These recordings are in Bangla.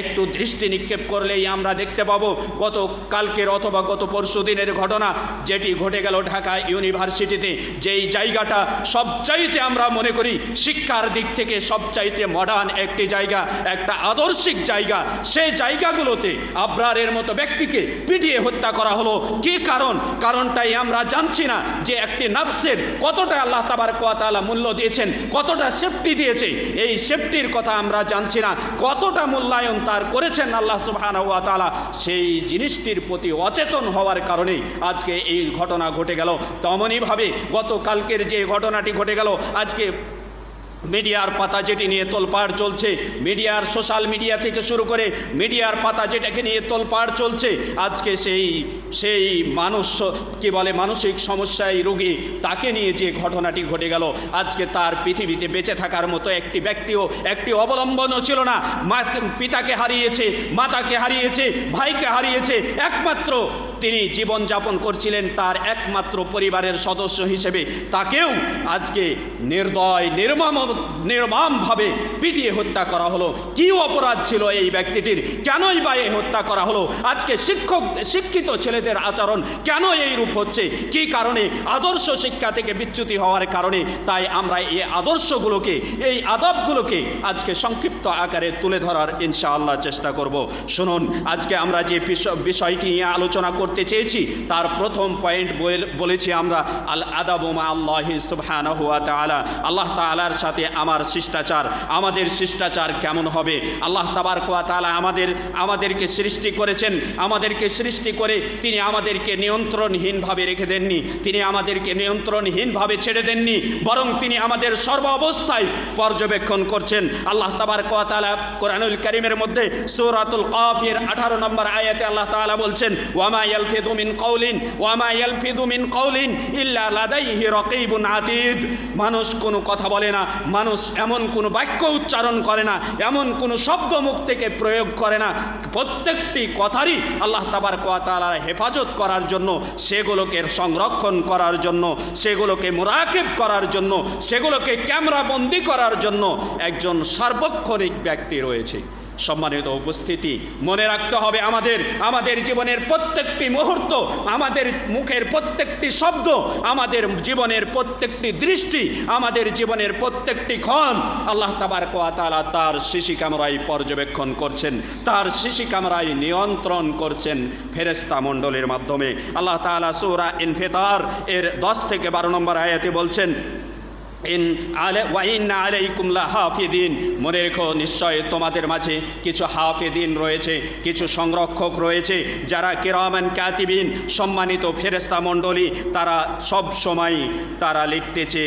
একটু দৃষ্টি নিক্ষেপ করলেই আমরা দেখতে পাবো গত কালকের অথবা গত পরশু দিনের ঘটনা, যেটি ঘটে গেল ঢাকা ইউনিভার্সিটিতে। যেই জায়গাটা সবচাইতে আমরা মনে করি শিক্ষার দিক থেকে সবচাইতে মডার্ন একটি জায়গা, একটা আদর্শিক জায়গা সেই জায়গাগুলোতে আবরারের মতো ব্যক্তিকে পিটিয়ে হত্যা করা হলো। কি কারণ? কারণটাই আমরা জানছি না যে একটি নাফসের কতটা আল্লাহ তাবার কোয়াতালা মূল্য দিয়েছেন, কতটা সেফটি দিয়েছে। এই সেফটির কথা আমরা জানছি না, কতটা মূল্যায়ন তার করেছেন আল্লাহ সুবাহানা ওয়া সেই জিনিসটির প্রতি অচেতন হওয়ার কারণেই আজকে এই ঘটনা ঘটে গেল। তেমনইভাবে গতকালকের যে ঘটনাটি ঘটে গেল, আজকে মিডিয়ার পাতা যেটি নিয়ে তোলপাড় চলছে, মিডিয়ার সোশ্যাল মিডিয়া থেকে শুরু করে মিডিয়ার পাতা যেটাকে নিয়ে তোলপাড় চলছে, আজকে সেই সেই মানুষ, কি বলে, মানসিক সমস্যায় রোগী তাকে নিয়ে যে ঘটনাটি ঘটে গেল, আজকে তার পৃথিবীতে বেঁচে থাকার মতো একটি ব্যক্তিও, একটি অবলম্বনও ছিল না। মা পিতাকে হারিয়েছে, মাতাকে হারিয়েছে, ভাইকে হারিয়েছে, একমাত্র তিনি জীবনযাপন করছিলেন তার একমাত্র পরিবারের সদস্য হিসেবে। তাকেও আজকে নির্দয় নির্মম নির্মমভাবে পিটিয়ে হত্যা করা হলো। কি অপরাধ ছিল এই ব্যক্তিটির? কেনই বা এই হত্যা করা হলো? আজকে শিক্ষক, শিক্ষিত ছেলেদের আচরণ কেন এই রূপ হচ্ছে? কি কারণে? আদর্শ শিক্ষা থেকে বিচ্যুতি হওয়ার কারণে। তাই আমরা এই আদর্শগুলোকে, এই আদবগুলোকে আজকে সংক্ষিপ্ত আকারে তুলে ধরার ইনশাআল্লাহ চেষ্টা করব। শুনুন, আজকে আমরা যে বিষয়- বিষয়টি নিয়ে আলোচনা করতে চেয়েছি, তার প্রথম পয়েন্ট বল- বলেছি আমরা আল আদাবুমা আল্লাহ সুবহান হুয়া তালা আল্লাহ তালার সাথে আমার শিষ্টাচার, আমাদের শিষ্টাচার কেমন হবে? আল্লাহ তাবার কোয়া তালা আমাদের, আমাদেরকে সৃষ্টি করেছেন, আমাদেরকে সৃষ্টি করে তিনি আমাদেরকে নিয়ন্ত্রণহীনভাবে রেখে দেননি, তিনি আমাদেরকে নিয়ন্ত্রণহীনভাবে ছেড়ে দেননি, বরং তিনি আমাদের সর্ব অবস্থায় পর্যবেক্ষণ করছেন। আল্লাহ তাবার কোয়া তালা কোরআনুল করিমের মধ্যে সূরাতুল কাফের আঠারো নম্বর আয়াতে আল্লাহ তাআলা বলছেন, ওয়ামা ইয়ালফিদু মিন কওলিন, ওয়ামা ইয়ালফিদু মিন কওলিন ইল্লা লাদাইহি রাকিবুন আতীদ। মানুষ কোনো কথা বলে না, মানুষ এমন কোনো বাক্য উচ্চারণ করে না, এমন কোনো শব্দ মুখ থেকে প্রয়োগ করে না। প্রত্যেকটি কথারই আল্লাহ তাবার কোয়াতালার হেফাজত করার জন্য, সেগুলোকে সংরক্ষণ করার জন্য, সেগুলোকে মোরাকেব করার জন্য, সেগুলোকে ক্যামেরা বন্দি করার জন্য একজন সার্বক্ষণিক ব্যক্তি রয়েছে। সম্মানিত উপস্থিতি, মনে রাখতে হবে আমাদের আমাদের জীবনের প্রত্যেকটি মুহূর্ত, আমাদের মুখের প্রত্যেকটি শব্দ, আমাদের জীবনের প্রত্যেকটি দৃষ্টি, আমাদের জীবনের প্রত্যেকটি ক্ষণ আল্লাহ তাবার কোয়াতালা তার শিশি কামরায় পর্যবেক্ষণ করছেন, তার শিশি কামরায় নিয়ন্ত্রণ করছেন ফেরেস্তা মণ্ডলের মাধ্যমে। আল্লাহ তালা সৌরা ইনফেতার এর দশ থেকে বারো নম্বর আয়াতে বলছেন ইন আলে ওয়াইন আলাইকুম হাফিদিন মনে রেখো, নিশ্চয় তোমাদের মাঝে কিছু হাফিদিন রয়েছে, কিছু সংরক্ষক রয়েছে, যারা কিরামান কাতিবিন, সম্মানিত ফেরেস্তা মণ্ডলী, তারা সব সময় তারা লিখতেছে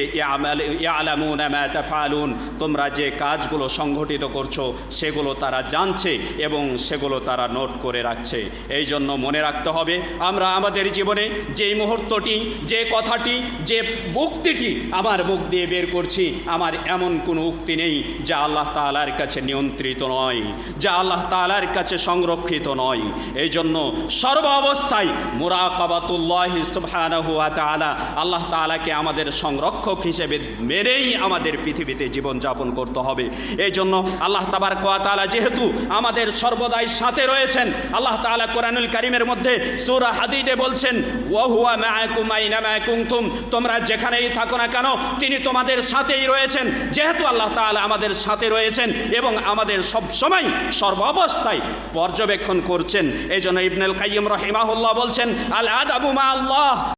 ইয়ালামুন মা তাফআলুন তোমরা যে কাজগুলো সংগঠিত করছ, সেগুলো তারা জানছে এবং সেগুলো তারা নোট করে রাখছে। এই জন্য মনে রাখতে হবে, আমরা আমাদের জীবনে যেই মুহূর্তটি, যে কথাটি, যে উক্তিটি আমার মুখ দিয়ে বের করছি, আমার এমন কোনো উক্তি নেই যা আল্লাহ তালার কাছে নিয়ন্ত্রিত নয়, যা আল্লাহ তালার কাছে সংরক্ষিত নয়। এই জন্য সর্ব অবস্থায় মুরাকাবাতুল্লাহ ওয়া আল্লাহ তাআলাকে আমাদের সংরক্ষক হিসেবে মেনেই আমাদের পৃথিবীতে জীবনযাপন করতে হবে। এই জন্য আল্লাহ তাবার কোয়া তাআলা যেহেতু আমাদের সর্বদাই সাথে রয়েছেন, আল্লাহ তাআলা কোরআনুল কারিমের মধ্যে সূরা হাদিদে বলছেন ওয়াহুয়া মাআকুম আইনামা কুনতুম তোমরা যেখানেই থাকো না কেন, তিনি তোমাদের সাথেই রয়েছেন। যেহেতু আল্লাহ তালা আমাদের সাথে রয়েছেন এবং আমাদের সবসময় সর্বাবস্থায় সর্ব পর্যবেক্ষণ করছেন এই জন্য ইবনেল কাইম রহিমাহুল্লাহ বলছেন, আল আদাবু মা আল্লাহ।